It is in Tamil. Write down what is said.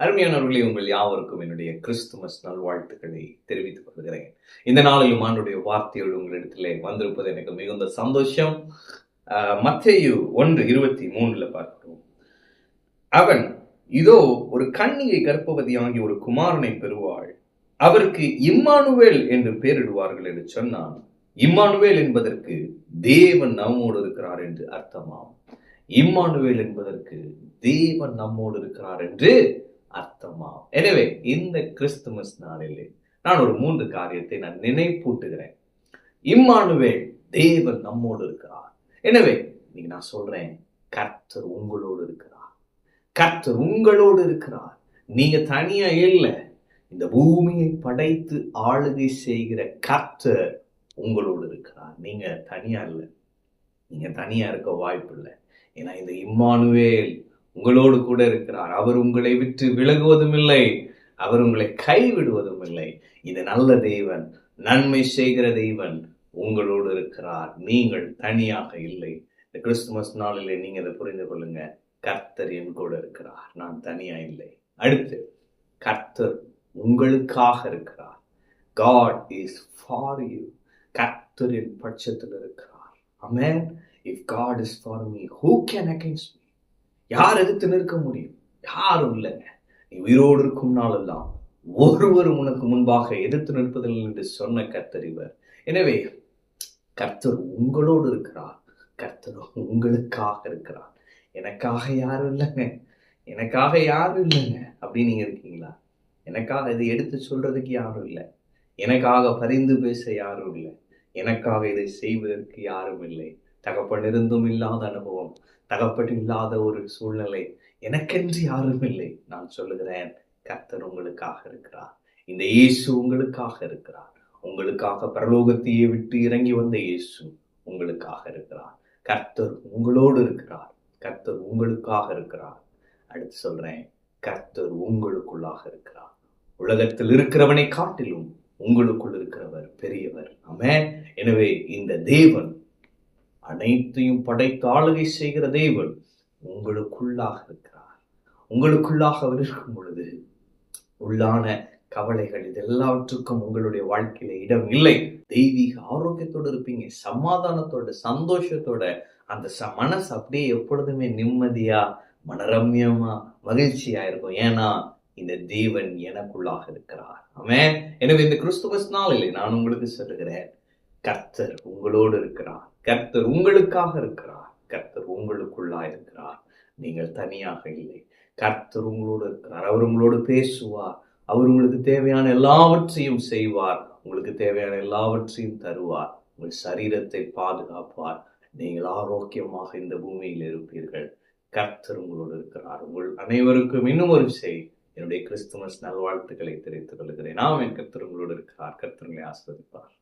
அருமையானவர்களே உங்கள் யாவருக்கும் என்னுடைய கிறிஸ்துமஸ் நல்வாழ்த்துக்களை தெரிவித்துக் கொள்கிறேன். இந்த நாளிலும் ஆண்டுடைய வார்த்தையோடு உங்களிடத்திலே வந்திருப்பது எனக்கு மிகுந்த சந்தோஷம். மத்தேயு ஒன்று இருபத்தி மூணுல பார்க்கிறோம். அவன் இதோ ஒரு கன்னிகை கர்ப்பவதியாகி ஒரு குமாரனை பெறுவாள். அவருக்கு இம்மானுவேல் என்று பெயரிடுவார்கள் என்று சொன்னான். இம்மானுவேல் என்பதற்கு தேவன் நம்மோடு இருக்கிறார் என்று அர்த்தமாம். இம்மானுவேல் என்பதற்கு தேவன் நம்மோடு இருக்கிறார் என்று அர்த்தமாம் எனவே இந்த கிறிஸ்துமஸ் நாளிலே நான் ஒரு மூன்று காரியத்தை நான் நினைப்பூட்டுகிறேன். இம்மானுவேல் தேவன் நம்மோடு இருக்கிறார். எனவே இன்னைக்கு நான் சொல்றேன் கர்த்தர் உங்களோடு இருக்கிறார். கர்த்தர் உங்களோடு இருக்கிறார். நீங்க தனியா இல்லை. இந்த பூமியை படைத்து ஆளுகை செய்கிற கர்த்தர் உங்களோடு இருக்கிறார். நீங்க தனியா இல்லை. நீங்க தனியா இருக்க வாய்ப்பு இல்லை ஏன்னா இந்த இம்மானுவேல் உங்களோடு கூட இருக்கிறார். அவர் உங்களை விட்டு விலகுவதும் இல்லை அவர் உங்களை கைவிடுவதும் இல்லை இது நல்ல தெய்வன் நன்மை செய்கிற தெய்வன் உங்களோடு இருக்கிறார். நீங்கள் தனியாக இல்லை. இந்த கிறிஸ்துமஸ் நாளிலே நீங்க இதை புரிந்து கொள்ளுங்க. கர்த்தர் என் கூட இருக்கிறார். நான் தனியா இல்லை. அடுத்து கர்த்தர் உங்களுக்காக இருக்கிறார். காட் இஸ் ஃபார் யூ கர்த்தர் என் பட்சத்தில் இருக்கிறார். Amen if God is for me who can against me யார் எதிர்த்து நிற்க முடியும்? யாரும் இல்லைங்க நீ உயிரோடு இருக்கும் நாளெல்லாம் ஒருவரும் உனக்கு முன்பாக எதிர்த்து நிற்பதில்லை என்று சொன்ன கர்த்தர் இவர். எனவே கர்த்தர் உங்களோடு இருக்கிறார். கர்த்தர் உங்களுக்காக இருக்கிறார். எனக்காக யாரும் இல்லைங்க. எனக்காக யாரும் இல்லைங்க. அப்படின்னு நீங்க இருக்கீங்களா? எனக்காக இதை எடுத்து சொல்றதுக்கு யாரும் இல்லை. எனக்காக பரிந்து பேச யாரும் இல்லை. எனக்காக இதை செய்வதற்கு யாரும் இல்லை. தகப்பன் இருந்தும் இல்லாத அனுபவம் தகப்பன் இல்லாத ஒரு சூழ்நிலை. எனக்கென்று யாரும் இல்லை நான் சொல்லுகிறேன் கர்த்தர் உங்களுக்காக இருக்கிறார். இந்த இயேசு உங்களுக்காக இருக்கிறார். உங்களுக்காக பரலோகத்தையே விட்டு இறங்கி வந்த இயேசு உங்களுக்காக இருக்கிறார். கர்த்தர் உங்களோடு இருக்கிறார். கர்த்தர் உங்களுக்காக இருக்கிறார். அடுத்து சொல்றேன் கர்த்தர் உங்களுக்குள்ளாக இருக்கிறார். உலகத்தில் இருக்கிறவனை காட்டிலும் உங்களுக்குள் இருக்கிறவர் பெரியவர். ஆமே எனவே இந்த தேவன் அனைத்தையும் படைத்து ஆளுகை செய்கிற தேவன் உங்களுக்குள்ளாக இருக்கிறார். உங்களுக்குள்ளாக அவர் இருக்கும் பொழுது உள்ளான கவலைகள் இது எல்லாவற்றுக்கும் உங்களுடைய வாழ்க்கையில இடம் இல்லை. தெய்வீக ஆரோக்கியத்தோடு இருப்பீங்க. சமாதானத்தோட சந்தோஷத்தோட அந்த ச மனசு அப்படியே எப்பொழுதுமே நிம்மதியா மனரம்யமா மகிழ்ச்சியா இருக்கும். ஏன்னா இந்த தேவன் எனக்குள்ளாக இருக்கிறார். ஆமே எனவே இந்த கிறிஸ்துமஸ் நாளிலே நான் உங்களுக்கு சொல்லுகிறேன் கர்த்தர் உங்களோடு இருக்கிறார். கர்த்தர் உங்களுக்காக இருக்கிறார். கர்த்தர் உங்களுக்குள்ளா இருக்கிறார். நீங்கள் தனியாக இல்லை. கர்த்தர் உங்களோடு இருக்கிறார். அவர் உங்களோடு பேசுவார். அவர் உங்களுக்கு தேவையான எல்லாவற்றையும் செய்வார். உங்களுக்கு தேவையான எல்லாவற்றையும் தருவார். உங்கள் சரீரத்தை பாதுகாப்பார். நீங்கள் ஆரோக்கியமாக இந்த பூமியில் இருப்பீர்கள். கர்த்தர் உங்களோடு இருக்கிறார். உங்கள் அனைவருக்கும் இன்னும் ஒரு செய் என்னுடைய கிறிஸ்துமஸ் நல்வாழ்த்துக்களை தெரிவித்துக் கொள்கிறேன். நாம் என் கர்த்தர் உங்களோடு இருக்கிறார். கர்த்தர்களை ஆஸ்வதிப்பார்